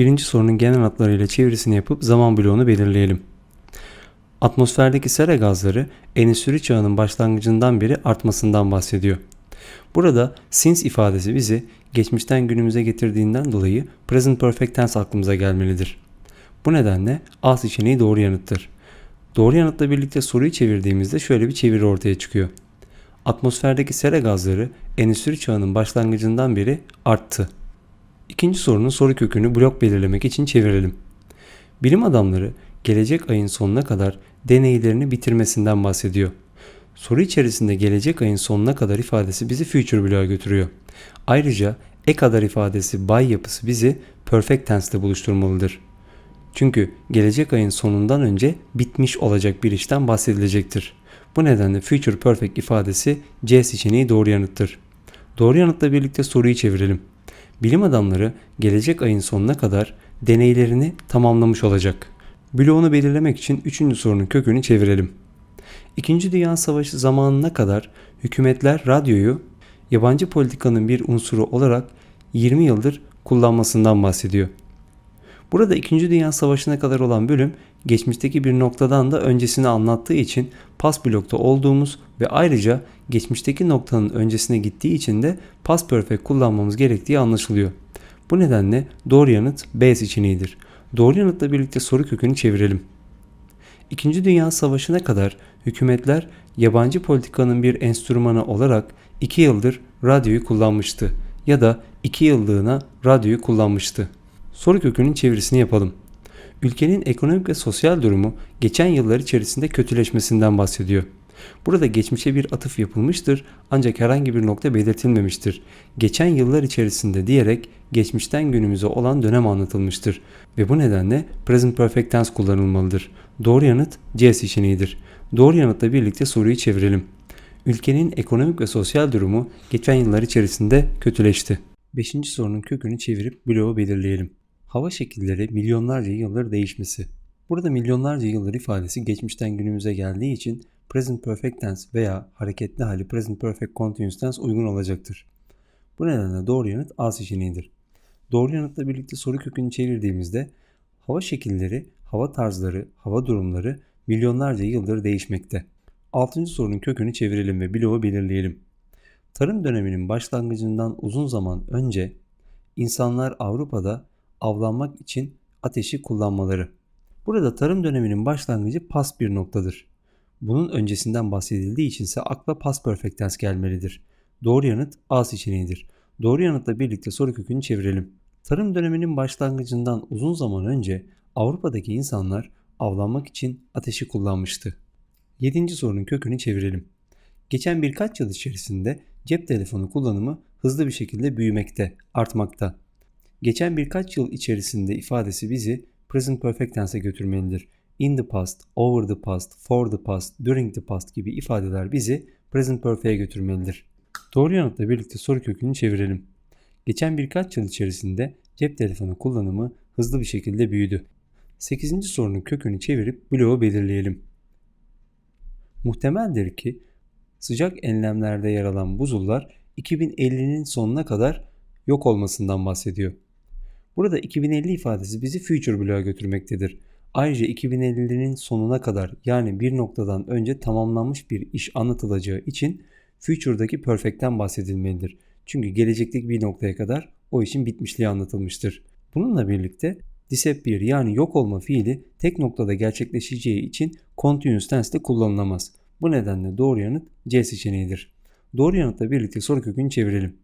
Birinci sorunun genel hatlarıyla çevirisini yapıp zaman bloğunu belirleyelim. Atmosferdeki sera gazları endüstri çağının başlangıcından beri artmasından bahsediyor. Burada since ifadesi bizi geçmişten günümüze getirdiğinden dolayı present perfect tense aklımıza gelmelidir. Bu nedenle A seçeneği doğru yanıttır. Doğru yanıtla birlikte soruyu çevirdiğimizde şöyle bir çeviri ortaya çıkıyor. Atmosferdeki sera gazları endüstri çağının başlangıcından beri arttı. İkinci sorunun soru kökünü blok belirlemek için çevirelim. Bilim adamları gelecek ayın sonuna kadar deneylerini bitirmesinden bahsediyor. Soru içerisinde gelecek ayın sonuna kadar ifadesi bizi future bloğa götürüyor. Ayrıca e kadar ifadesi by yapısı bizi perfect tense'te buluşturmalıdır. Çünkü gelecek ayın sonundan önce bitmiş olacak bir işten bahsedilecektir. Bu nedenle future perfect ifadesi C seçeneği doğru yanıttır. Doğru yanıtla birlikte soruyu çevirelim. Bilim adamları gelecek ayın sonuna kadar deneylerini tamamlamış olacak. Bloğunu belirlemek için üçüncü sorunun kökünü çevirelim. İkinci Dünya Savaşı zamanına kadar hükümetler radyoyu yabancı politikanın bir unsuru olarak 20 yıldır kullanmasından bahsediyor. Burada 2. Dünya Savaşı'na kadar olan bölüm geçmişteki bir noktadan da öncesini anlattığı için pas blokta olduğumuz ve ayrıca geçmişteki noktanın öncesine gittiği için de pas perfect kullanmamız gerektiği anlaşılıyor. Bu nedenle doğru yanıt B seçeneğidir. Doğru yanıtla birlikte soru kökünü çevirelim. İkinci Dünya Savaşı'na kadar hükümetler yabancı politikanın bir enstrümanı olarak 2 yıldır radyoyu kullanmıştı ya da 2 yıllığına radyoyu kullanmıştı. Soru kökünün çevirisini yapalım. Ülkenin ekonomik ve sosyal durumu geçen yıllar içerisinde kötüleşmesinden bahsediyor. Burada geçmişe bir atıf yapılmıştır ancak herhangi bir nokta belirtilmemiştir. Geçen yıllar içerisinde diyerek geçmişten günümüze olan dönem anlatılmıştır ve bu nedenle present perfect tense kullanılmalıdır. Doğru yanıt C seçeneğidir. Doğru yanıtla birlikte soruyu çevirelim. Ülkenin ekonomik ve sosyal durumu geçen yıllar içerisinde kötüleşti. Beşinci sorunun kökünü çevirip bloğu belirleyelim. Hava şekilleri milyonlarca yıldır değişmesi. Burada milyonlarca yıldır ifadesi geçmişten günümüze geldiği için present perfect tense veya hareketli hali present perfect continuous tense uygun olacaktır. Bu nedenle doğru yanıt A seçeneğidir. Doğru yanıtla birlikte soru kökünü çevirdiğimizde hava şekilleri, hava tarzları, hava durumları milyonlarca yıldır değişmekte. Altıncı sorunun kökünü çevirelim ve bloğu belirleyelim. Tarım döneminin başlangıcından uzun zaman önce insanlar Avrupa'da avlanmak için ateşi kullanmaları. Burada tarım döneminin başlangıcı pas bir noktadır. Bunun öncesinden bahsedildiği için ise akla pas perfect tense gelmelidir. Doğru yanıt A seçeneğidir. Doğru yanıtla birlikte soru kökünü çevirelim. Tarım döneminin başlangıcından uzun zaman önce Avrupa'daki insanlar avlanmak için ateşi kullanmıştı. Yedinci sorunun kökünü çevirelim. Geçen birkaç yıl içerisinde cep telefonu kullanımı hızlı bir şekilde büyümekte, artmakta. Geçen birkaç yıl içerisinde ifadesi bizi present perfect tense'e götürmelidir. In the past, over the past, for the past, during the past gibi ifadeler bizi present perfect'e götürmelidir. Doğru yanıtla birlikte soru kökünü çevirelim. Geçen birkaç yıl içerisinde cep telefonu kullanımı hızlı bir şekilde büyüdü. 8. sorunun kökünü çevirip bloğu belirleyelim. Muhtemeldir ki sıcak enlemlerde yer alan buzullar 2050'nin sonuna kadar yok olmasından bahsediyor. Burada 2050 ifadesi bizi future bloğa götürmektedir. Ayrıca 2050'nin sonuna kadar yani bir noktadan önce tamamlanmış bir iş anlatılacağı için future'daki perfect'ten bahsedilmelidir. Çünkü gelecekteki bir noktaya kadar o işin bitmişliği anlatılmıştır. Bununla birlikte disappear yani yok olma fiili tek noktada gerçekleşeceği için continuous tense'de kullanılamaz. Bu nedenle doğru yanıt C seçeneğidir. Doğru yanıtla birlikte soru kökünü çevirelim.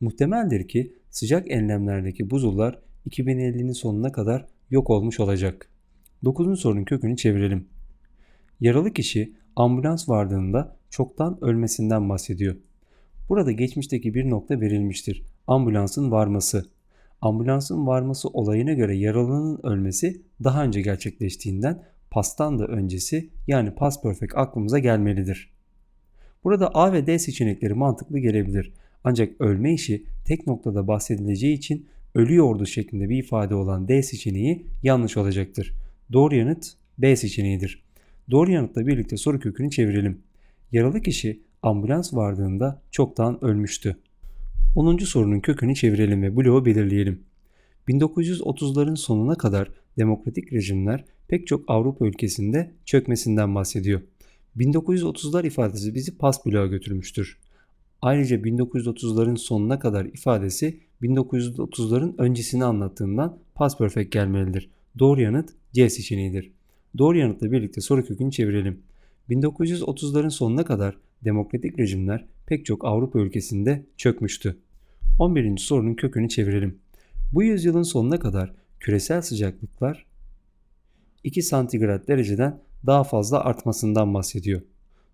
Muhtemeldir ki sıcak enlemlerdeki buzullar 2050'nin sonuna kadar yok olmuş olacak. 9. sorunun kökünü çevirelim. Yaralı kişi ambulans vardığında çoktan ölmesinden bahsediyor. Burada geçmişteki bir nokta verilmiştir. Ambulansın varması. Ambulansın varması olayına göre yaralının ölmesi daha önce gerçekleştiğinden pastan da öncesi yani past perfect aklımıza gelmelidir. Burada A ve D seçenekleri mantıklı gelebilir. Ancak ölme işi tek noktada bahsedileceği için ölüyordu şeklinde bir ifade olan D seçeneği yanlış olacaktır. Doğru yanıt B seçeneğidir. Doğru yanıtla birlikte soru kökünü çevirelim. Yaralı kişi ambulans vardığında çoktan ölmüştü. 10. sorunun kökünü çevirelim ve bloğu belirleyelim. 1930'ların sonuna kadar demokratik rejimler pek çok Avrupa ülkesinde çökmesinden bahsediyor. 1930'lar ifadesi bizi pas bloğa götürmüştür. Ayrıca 1930'ların sonuna kadar ifadesi 1930'ların öncesini anlattığından past perfect gelmelidir. Doğru yanıt C seçeneğidir. Doğru yanıtla birlikte soru kökünü çevirelim. 1930'ların sonuna kadar demokratik rejimler pek çok Avrupa ülkesinde çökmüştü. 11. sorunun kökünü çevirelim. Bu yüzyılın sonuna kadar küresel sıcaklıklar 2 santigrat dereceden daha fazla artmasından bahsediyor.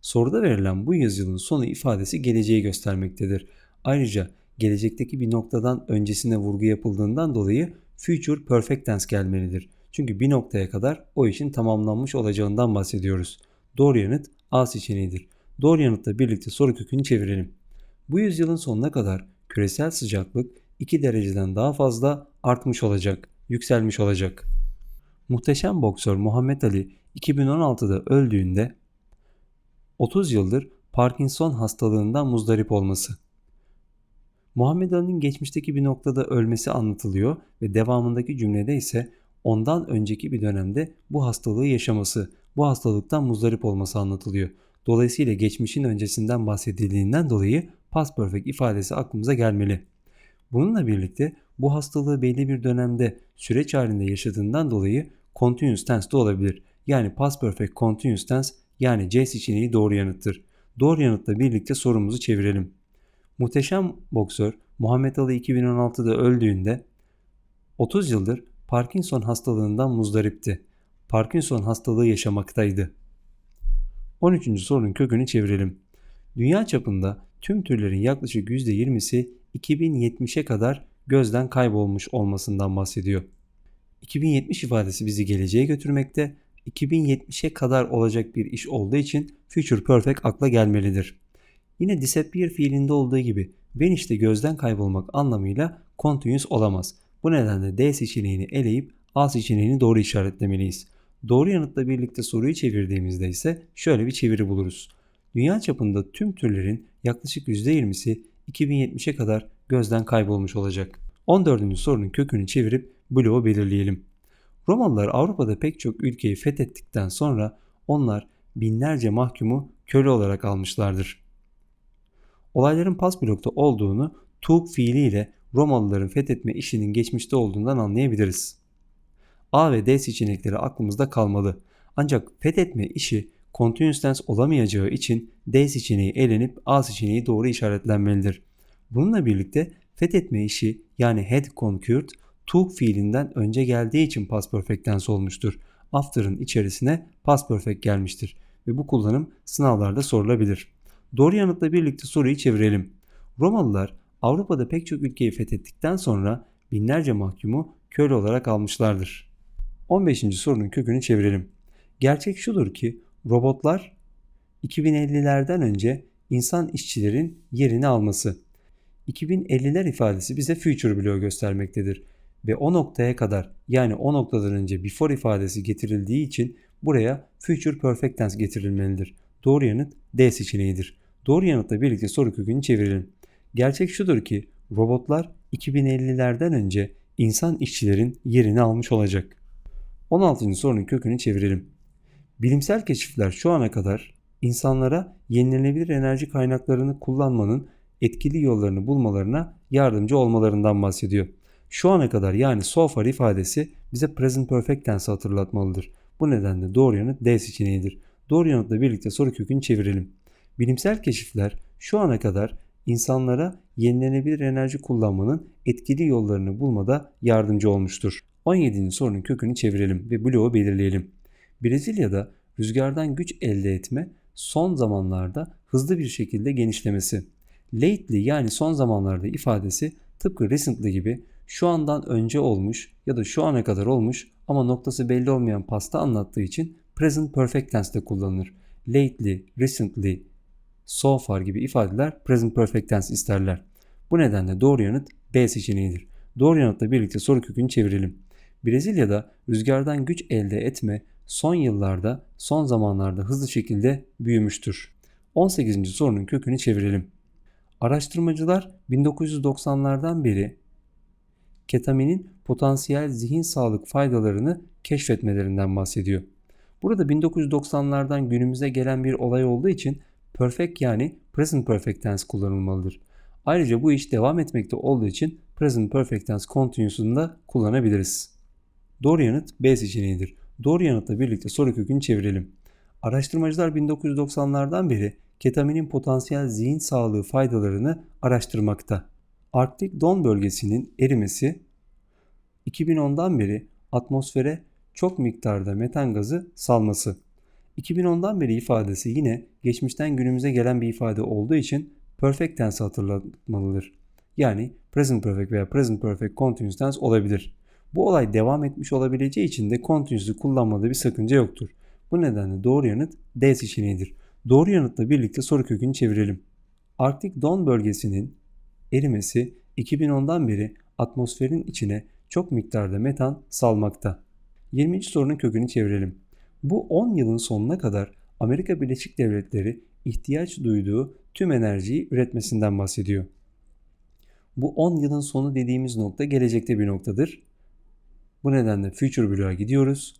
Soruda verilen bu yüzyılın sonu ifadesi geleceği göstermektedir. Ayrıca gelecekteki bir noktadan öncesine vurgu yapıldığından dolayı future perfect tense gelmelidir. Çünkü bir noktaya kadar o işin tamamlanmış olacağından bahsediyoruz. Doğru yanıt A seçeneğidir. Doğru yanıtla birlikte soru kökünü çevirelim. Bu yüzyılın sonuna kadar küresel sıcaklık 2 dereceden daha fazla artmış olacak, yükselmiş olacak. Muhteşem boksör Muhammed Ali 2016'da öldüğünde 30 yıldır Parkinson hastalığından muzdarip olması. Muhammed Ali'nin geçmişteki bir noktada ölmesi anlatılıyor ve devamındaki cümlede ise ondan önceki bir dönemde bu hastalığı yaşaması, bu hastalıktan muzdarip olması anlatılıyor. Dolayısıyla geçmişin öncesinden bahsedildiğinden dolayı past perfect ifadesi aklımıza gelmeli. Bununla birlikte bu hastalığı belli bir dönemde süreç halinde yaşadığından dolayı continuous tense de olabilir. Yani past perfect continuous tense yani C seçeneği doğru yanıttır. Doğru yanıtla birlikte sorumuzu çevirelim. Muhteşem boksör Muhammed Ali 2016'da öldüğünde 30 yıldır Parkinson hastalığından muzdaripti. Parkinson hastalığı yaşamaktaydı. 13. sorunun kökünü çevirelim. Dünya çapında tüm türlerin yaklaşık %20'si 2070'e kadar gözden kaybolmuş olmasından bahsediyor. 2070 ifadesi bizi geleceğe götürmekte, 2070'e kadar olacak bir iş olduğu için future perfect akla gelmelidir. Yine disappear fiilinde olduğu gibi vanish'te gözden kaybolmak anlamıyla continuous olamaz. Bu nedenle D seçeneğini eleyip A seçeneğini doğru işaretlemeliyiz. Doğru yanıtla birlikte soruyu çevirdiğimizde ise şöyle bir çeviri buluruz. Dünya çapında tüm türlerin yaklaşık %20'si 2070'e kadar gözden kaybolmuş olacak. 14. sorunun kökünü çevirip bloğu belirleyelim. Romalılar Avrupa'da pek çok ülkeyi fethettikten sonra onlar binlerce mahkumu köle olarak almışlardır. Olayların pas blokta olduğunu tuğ fiiliyle Romalıların fethetme işinin geçmişte olduğundan anlayabiliriz. A ve D seçenekleri aklımızda kalmalı. Ancak fethetme işi continuous olamayacağı için D seçeneği elenip A seçeneği doğru işaretlenmelidir. Bununla birlikte fethetme işi yani had conquered took fiilinden önce geldiği için past perfect tense olmuştur. After'ın içerisine past perfect gelmiştir ve bu kullanım sınavlarda sorulabilir. Doğru yanıtla birlikte soruyu çevirelim. Romalılar Avrupa'da pek çok ülkeyi fethettikten sonra binlerce mahkumu köle olarak almışlardır. 15. sorunun kökünü çevirelim. Gerçek şudur ki robotlar 2050'lerden önce insan işçilerin yerini alması. 2050'ler ifadesi bize future bloğu göstermektedir ve o noktaya kadar yani o noktadan önce before ifadesi getirildiği için buraya future perfect tense getirilmelidir. Doğru yanıt D seçeneğidir. Doğru yanıtla birlikte soru kökünü çevirelim. Gerçek şudur ki robotlar 2050'lerden önce insan işçilerin yerini almış olacak. 16. sorunun kökünü çevirelim. Bilimsel keşifler şu ana kadar insanlara yenilenebilir enerji kaynaklarını kullanmanın etkili yollarını bulmalarına yardımcı olmalarından bahsediyor. Şu ana kadar yani so far ifadesi bize present perfect tense hatırlatmalıdır. Bu nedenle doğru yanıt D seçeneğidir. Doğru yanıtla birlikte soru kökünü çevirelim. Bilimsel keşifler şu ana kadar insanlara yenilenebilir enerji kullanmanın etkili yollarını bulmada yardımcı olmuştur. 17. sorunun kökünü çevirelim ve bloğu belirleyelim. Brezilya'da rüzgardan güç elde etme son zamanlarda hızlı bir şekilde genişlemesi. Lately yani son zamanlarda ifadesi tıpkı recently gibi şu andan önce olmuş ya da şu ana kadar olmuş ama noktası belli olmayan pasta anlattığı için present perfect tense'de kullanılır. Lately, recently, so far gibi ifadeler present perfect tense isterler. Bu nedenle doğru yanıt B seçeneğidir. Doğru yanıtla birlikte soru kökünü çevirelim. Brezilya'da rüzgardan güç elde etme son yıllarda, son zamanlarda hızlı şekilde büyümüştür. 18. sorunun kökünü çevirelim. Araştırmacılar 1990'lardan beri ketaminin potansiyel zihin sağlık faydalarını keşfetmelerinden bahsediyor. Burada 1990'lardan günümüze gelen bir olay olduğu için perfect yani present perfect tense kullanılmalıdır. Ayrıca bu iş devam etmekte olduğu için present perfect tense continuous'unu da kullanabiliriz. Doğru yanıt B seçeneğidir. Doğru yanıtla birlikte soru kökünü çevirelim. Araştırmacılar 1990'lardan beri ketaminin potansiyel zihin sağlığı faydalarını araştırmakta. Arktik don bölgesinin erimesi 2010'dan beri atmosfere çok miktarda metan gazı salması. 2010'dan beri ifadesi yine geçmişten günümüze gelen bir ifade olduğu için perfect tense hatırlatmalıdır. Yani present perfect veya present perfect continuous tense olabilir. Bu olay devam etmiş olabileceği için de continuous'u kullanmada bir sakınca yoktur. Bu nedenle doğru yanıt D seçeneğidir. Doğru yanıtla birlikte soru kökünü çevirelim. Arktik don bölgesinin erimesi 2010'dan beri atmosferin içine çok miktarda metan salmakta. 20. sorunun kökünü çevirelim. Bu 10 yılın sonuna kadar Amerika Birleşik Devletleri ihtiyaç duyduğu tüm enerjiyi üretmesinden bahsediyor. Bu 10 yılın sonu dediğimiz nokta gelecekte bir noktadır. Bu nedenle future block'a gidiyoruz.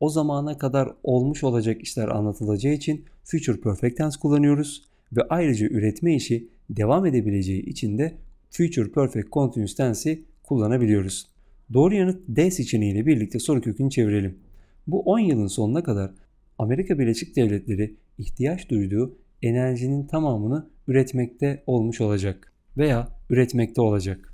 O zamana kadar olmuş olacak işler anlatılacağı için future perfect tense kullanıyoruz ve ayrıca üretme işi devam edebileceği için de future perfect continuous tense'i kullanabiliyoruz. Doğru yanıt D seçeneğiyle birlikte soru kökünü çevirelim. Bu 10 yılın sonuna kadar Amerika Birleşik Devletleri ihtiyaç duyduğu enerjinin tamamını üretmekte olmuş olacak veya üretmekte olacak.